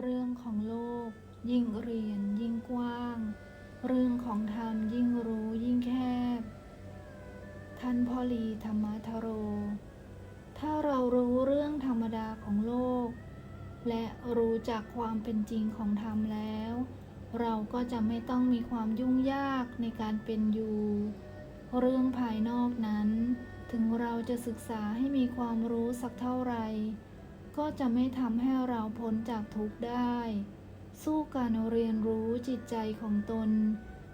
เรื่องของโลก ยิ่งเรียนยิ่งกว้าง เรื่องของธรรมยิ่งรู้ยิ่งแคบ ท่านพ่อลีธรรมทโร ถ้าเรารู้เรื่องธรรมดาของโลก และรู้จักความเป็นจริงของธรรมแล้ว เราก็จะไม่ต้องมีความยุ่งยากในการเป็นอยู่ เรื่องภายนอกนั้น ถึงเราจะศึกษาให้มีความรู้สักเท่าไหร่ ก็จะไม่ทำให้เราพ้นจากทุกข์ได้ สู้การเรียนรู้จิตใจของตน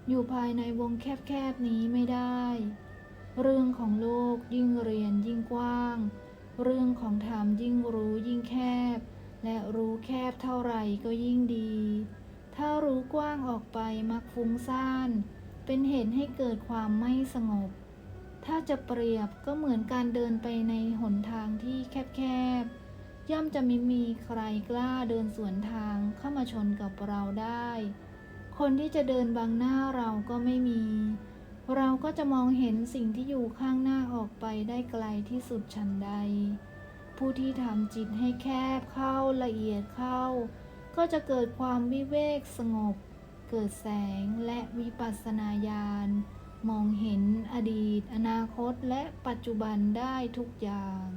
อยู่ภายในวงแคบๆนี้ไม่ได้ เรื่องของโลกยิ่งเรียนยิ่งกว้าง เรื่องของธรรมยิ่งรู้ยิ่งแคบ และรู้แคบเท่าไหร่ก็ยิ่งดี ถ้ารู้กว้างออกไปมักฟุ้งซ่าน เป็นเหตุให้เกิดความไม่สงบ ถ้าจะเปรียบก็เหมือนการเดินไปในหนทางที่แคบๆ ย่อมจะไม่มีใครกล้าเดินสวนทางเข้ามาชนกับเราได้ คนที่จะเดินบังหน้าเราก็ไม่มี เราก็จะมองเห็นสิ่งที่อยู่ข้างหน้าออกไปได้ไกลที่สุดชันใด ผู้ที่ทำจิตให้แคบเข้าละเอียดเข้า ก็จะเกิดความวิเวกสงบ เกิดแสงและวิปัสสนาญาณมองเห็นอดีต อนาคตและปัจจุบันได้ทุกอย่าง